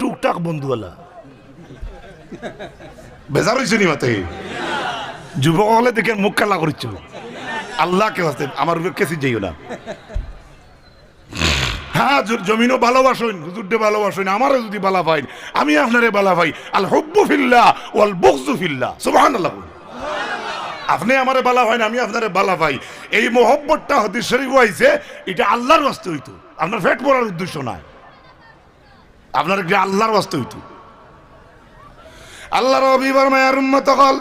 টুকটাক বন্ধুওয়ালা। বেজার হয়েছে নি মাতে? যুবক হলে দেখে মুখ কালা করছিল আল্লাহ কে হস্তে, আমার কেসি যাইও না। হ্যাঁ জমিনও ভালোবাসেন হুজুরকে ভালোবাসেন আমারও যদি বালা পাই আমি আপনারে বালা পাই। আল হব্বু ফিল্লা ওয়াল বকজু ফিল্লা সুবহানাল্লাহ আপনি আমারে বালা পাইন, আমি আপনারে বালা পাই। এই মোহব্বতটা হদিস শরীফ হইছে এটা আল্লাহর বাস্তে হইতো। আপনার ফেট পড়ার উদ্দেশ্য নাই। আপনার কি আল্লাহর বাস্তে হইতো? আল্লাহর অবিবার মায়ার উম্মত হল।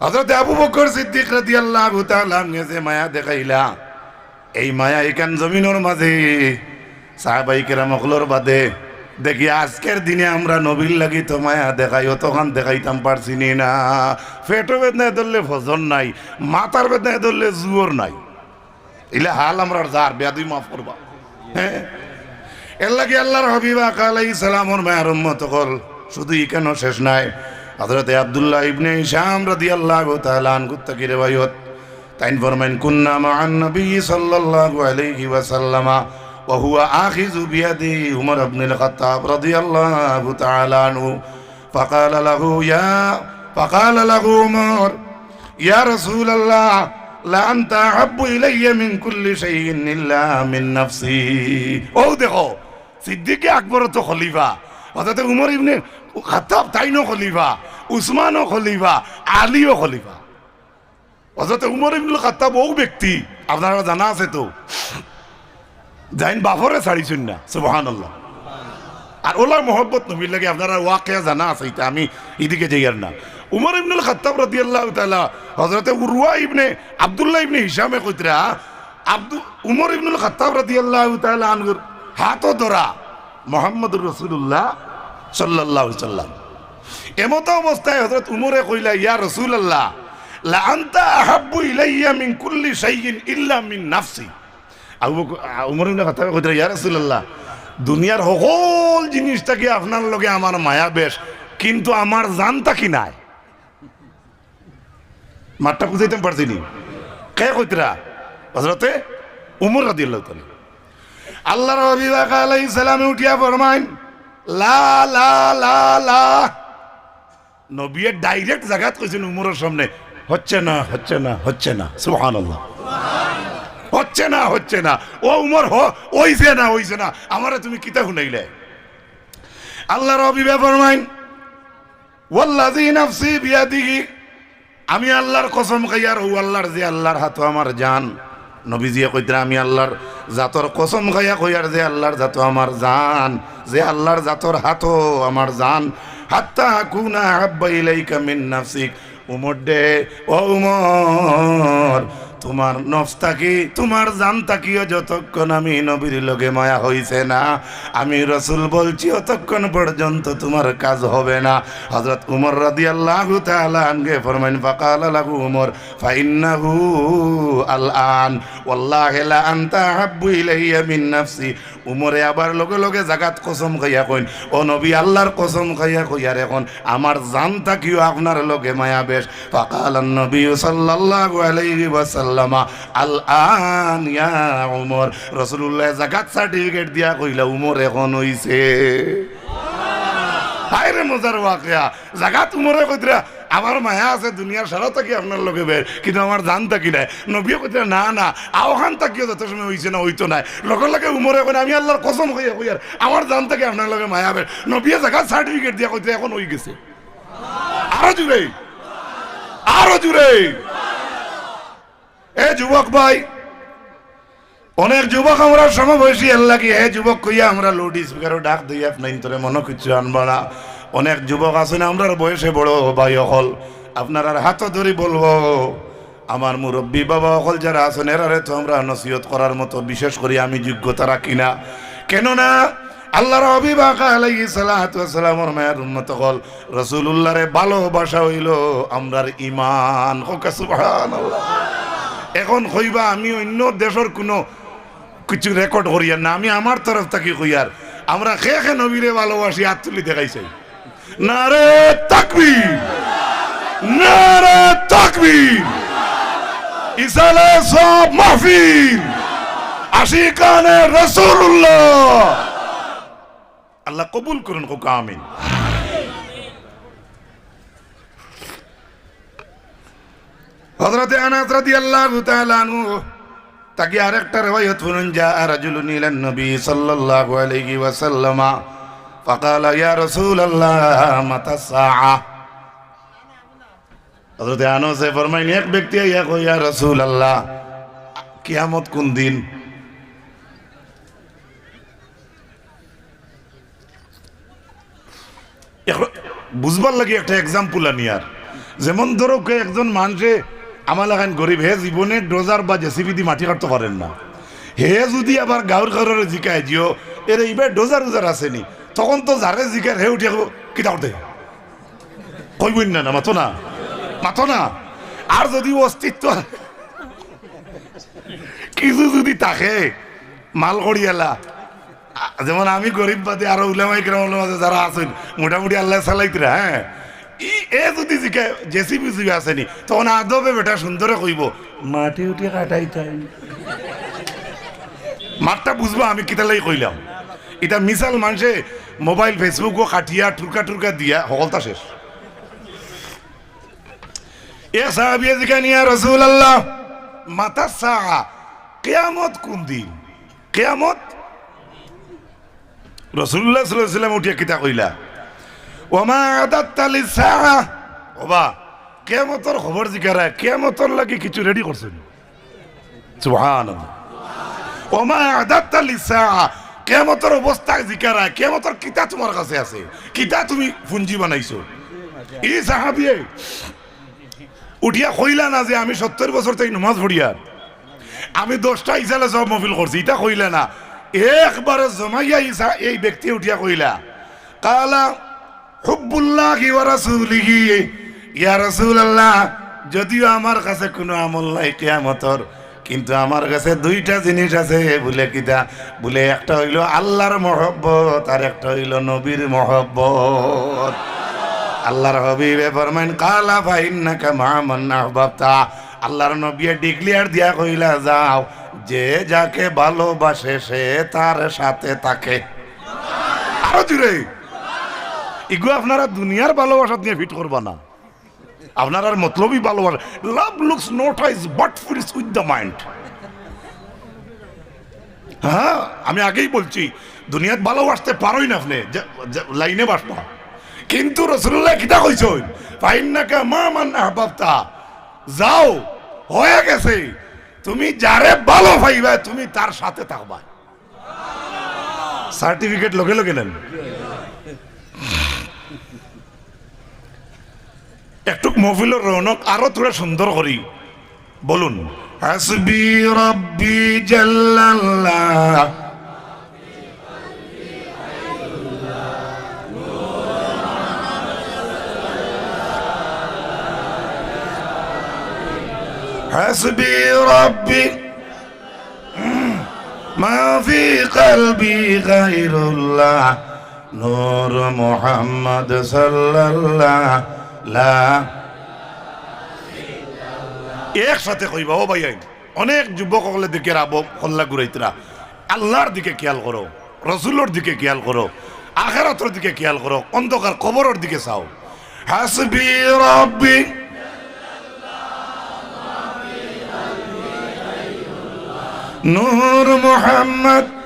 হযরত আবু বকর সিদ্দিক রাদিয়াল্লাহু তাআলা যে মায়া দেখাইলা, এই মায়া এখান জমিনের মাঝে, সাহাবাই কেরাম অকলর বাদে। দেখি আজকের দিনে আমরা নবীর লাগি তো মায়া দেখাই, অতখান দেখাইতাম পারছি নি না। পেটো বেদনায় ধরলে ভজন নাই, মাথার বেদনায় ধরলে জুয়োর নাই। ইলে হাল আমরা যার বেয়াদুই মাফ করবা। হ্যাঁ? এর লাগে আল্লাহর হাবিবা কালাই সালামর মায়ের উম্মত কল শুধু কেন শেষ নাই হযরতে আব্দুল্লাহ ইবনে হিশাম রাদিয়াল্লাহু তাআলা আনহু থেকে রিওয়ায়াত তাইন ফরমান কুন্না মা'আন নবী সাল্লাল্লাহু আলাইহি ওয়াসাল্লাম ওয়া হুয়া আখিযু বিয়াদি উমর ইবনে আল-খাত্তাব রাদিয়াল্লাহু তাআলা আনহু فقال له يا فقال له عمر يا رسول الله لا أنت أحب إلي من كل شيء إلا من نفسي ও দেখো সিদ্দিকে আকবর তো খলিফা। অর্থাৎ উমর ইবনে খাত্তাব তাইনও খলিফা, উসমানও খলিফা, আলীও খলিফা। অর্থাৎ উমর ইবনুল খাত্তাব ও ব্যক্তি, আপনারা জানা আছে তো। জাইন বাফরে ছাড়িছেন না, সুবহানাল্লাহ। আর ওলার মোহব্বত নবীর লাগে আপনারা ওয়াকে জানা আছে, এটা আমি এদিকে যাই আর না। উমর ইবনুল খাত্তাব রাদিয়াল্লাহু তাআলা, হযরতে উরওয়া ইবনে আব্দুল্লাহ ইবনে হিশামে কইতরা আব্দু উমর ইবনুল খাত্তাব আল্লাহ তাআলা আনহুর হাতও ধরা মুহাম্মদুর রাসূলুল্লাহ সাল্লাল্লাহু আলাইহি সাল্লাম। এমত অবস্থায় হযরত উমরে কইলা, ইয়া রাসূলুল্লাহ লা আনতা আহাব্বু ইলাইয়া মিন কুল্লি ইল্লা মিন উমর রাসূলুল্লাহ, দুনিয়ার সকল জিনিসটাকে আপনার লগে আমার মায়া বেশ, কিন্তু আমার জানটা কি নাই? মাঠটা বুঝাইতে পারছি নি। কে কইতরা? হজরতে উমর রাদিয়াল্লাহু তাআলা। আল্লাহর হাবিব আলাইহিস সালামে উঠিয়া ফরমাইন, লা লা লা লা। নবিয়ে ডাইরেক্ট জায়গাত কইছেন উমরের সামনে, হচ্ছে না হচ্ছে না হচ্ছে না, সুবহানাল্লাহ। হচ্ছে না হচ্ছে না। ও উমর, হ ওইছে না ওইছে না, আমারে তুমি কিতা শুনাইলে? আল্লাহ রবি ফরমাইন, ওয়াল্লাযী নাফসি বিয়াদিহি, আমি আল্লাহর কসম খাইয়ার ও আল্লাহর যে আল্লাহর হাত আমার জান। নবীজিয়ে কইতে আমি আল্লাহর জাতর কসম খাইয়া কইয়ার যে আল্লাহর জাত আমার জান, যে আল্লাহর জাতর হাতও আমার জান, হাত্তা কুনা হাব্বা ইলাইকা মিন নাফসিক। উমর দে, ও উমর তোমার নফস থাকি, তোমার জান থাকিও যতক্ষণ আমি নবীর লগে মায়া হইছে না। আমি রসুল বলছি, অতক্ষণ পর্যন্ত তোমার কাজ হবে না। হযরত উমর রাদিয়াল্লাহু তাআলা আনকে ফরমাইন, ফাকাল লাহু উমর, ফাইন্নাহু ওয়াল্লাহি লা আনতা হাব্বু ইলাইয়া মিন নাফসি। উমরে আবার লগে লগে জাগাত কসম খাইয়া কইন, ও নবী, আল্লাহর কসম খাইয়া কইয়ার এখন আমার জান থাকিও আপনার লগে মায়া বেশ। ফাকাল নবী সাল্লাল্লাহু আলাইহি ওয়াসাল্লাম। আল আন ইয়া উমর। রাসূলুল্লাহ জাকাত সার্টিফিকেট দিয়া কইলা উমর এখন হইছে। হায়রে মজার ওয়াকিয়া। জাগাত উমরে কইতরা আমার মায়া আছে দুনিয়ার সারা থাকি আপনার লোকে বের কিন্তু আমার জান থাকি নাই। নবীও কইতরা না না আওখান থাকিও যত সময় হইছে না হইতো নাই। লগে লগে উমরে কই আমি আল্লাহর কসম কইয়া কইয়ার আমার জান থাকি আপনার লগে মায়া বের। নবীয়ে জাগাত সার্টিফিকেট দিয়া কইতরা এখন হই গেছে। আরও জুড়ে আরও জুড়ে এ যুবক ভাই, অনেক যুবক আমরা সমবয়সী এলাকি হে যুবক কইয়া আমরা স্পিকারও ডাক তোরে মনে অনেক যুবক আছেন বয়সে বড় ভাই অকল। আপনার আর হাত ধরে বলব, আমার মুরব্বী বাবা অকল যারা আছেন, এরারে তো আমরা নসিহত করার মতো, বিশেষ করে আমি যোগ্যতা রাখি না। কেননা, আল্লাহর অবিবাহ আলাইহি সালাতু ওয়াসালামর মায়ের উন্নত হল রসুলুল্লাহরে ভালোবাসা হইল আমরার ইমান হোক সুবহানাল্লাহ। এখন কইবা আমি অন্য দেশের কোনো কিছু রেকর্ড করিয়ার না। আমি আমার তরফ থেকে কইয়ার আমরা খে খে নবীরে ভালোবাসি হাত তুলি দেখাইছে। না রে তাকবীর। না রে তাকবীর। ইসালে সব মাহফিল, 啊 আশিকানে রসুল্লাহ আশিকানে রসুল্লাহ। 啊 আশিকানে রসুল্লাহ হযরতে আনাস রাদিয়াল্লাহু তাআলা আনহু তাকে আরেকটা রিওয়ায়াত শুনুন যা রাজুলুন ইলান নবী সাল্লাল্লাহু আলাইহি ওয়াসাল্লাম فقال يا رسول الله متى الساعه হযরতে আনাসে ফরমাইন এক ব্যক্তি আইয়া কই ইয়া রাসূলুল্লাহ কিয়ামত কোন দিন এখন বুঝবার লাগে একটা এক্সাম্পল আনি আর যেমন ধরো কে একজন মানুষে আমার লাগান গরিব হে জীবনে ডোজার বা জেসিবি দি মাটি কাটতে পারেন না। হে যদি আবার গাঁর ঘরের জিকায় দিও এর এইবার ডোজার উজার আসেনি তখন তো যারে জিকার হে উঠে কিতা করতে কইবই না না, মাতো না মাতো না। আর যদি অস্তিত্ব কিছু যদি তাকে মাল করিয়ালা যেমন আমি গরিব বাদে আরও উলামাই গ্রামের মাঝে যারা আছেন, মোটামুটি আল্লাহ চালাইতরা হ্যাঁ এ মোবাইল টুরকা টুরকা দিয়া শেষ। রাসূলুল্লাহ মাতা সাহা কেয়ামত কোন দিন? কেয়ামত? রসুল্লাহ সাল্লাম উঠিয়া কিতা কইলা? ওমা আদাত্তালি সাহা ওবা, কেয়ামতর খবর জিকারা কেয়ামতর লাগি কিছু রেডি করছেন? সুবহানাল্লাহ। ওমা আদাত্তালি সাহা কেয়ামতর অবস্থা জিকারা কেয়ামতর কিতা তোমার কাছে আছে? কিতা তুমি পুঞ্জি বানাইছো? ই সাহাবিয়ে, উঠিয়া কইলা না যে আমি সত্তর বছর থেকে নমাজ পড়িয়ার আমি দশটা ইসালে সব মফিল করছি ইটা কইলা না। একবারে জমাইয়া ইসা এই ব্যক্তি উঠিয়া কইলা। কালা হুব্বুল্লাহ ওয়া রাসূলিহি। ইয়া রাসূলুল্লাহ, যদিও আমার কাছে কোনো আমল নাই কিয়ামতর, কিন্তু আমার কাছে দুইটা জিনিস আছে বলে কিতা বলে একটা হইল আল্লাহর মহব্বত আর একটা হইল নবীর মহব্বত। আল্লাহর হবিবে ফরমাইন, কালা ফাইন্নাকা মামান আহবাবতা। আল্লাহর নবী ডিক্লিয়ার দিয়া কইলা, যাও, যে যাকে ভালোবাসে সে তার সাথে থাকে। আরও জুড়ে ইগু আপনারা দুনিয়ার ভালোবাসা নিয়ে ফিট করবা না। আপনার আর মতলবই ভালোবাসা। Love looks not is but fits with the mind হ্যাঁ আমি আগেই বলছি, দুনিয়াত ভালোবাসতে পারোই না আপনি। লাইনে বাসবা। কিন্তু রসুল্লাহ কিতা কইছেন? ফাইন্নাকা মা মান আহবাবতা। যাও, হয়ে গেছে। তুমি যারে ভালো পাইবা, তুমি তার সাথে থাকবা। সার্টিফিকেট লগে লগে নেন একটু মহফিলের রৌনক আরো তোরা সুন্দর করি বলুন হাসবি রব্বি জাল্লাল্লাহ حسبي ربي ما في قلبي غير الله نور محمد صلى الله لا একসাথে কইবা, ও ভাই অনেক যুবক হলে দিকে রাবো হল্লা ঘুরাইতরা। আল্লাহর দিকে খেয়াল করো, রসুলোর দিকে খেয়াল করো, আখেরাতর দিকে খেয়াল করো, অন্ধকার কবরের দিকে চাও। হাসবি রব্বি। নূর মোহাম্মদ।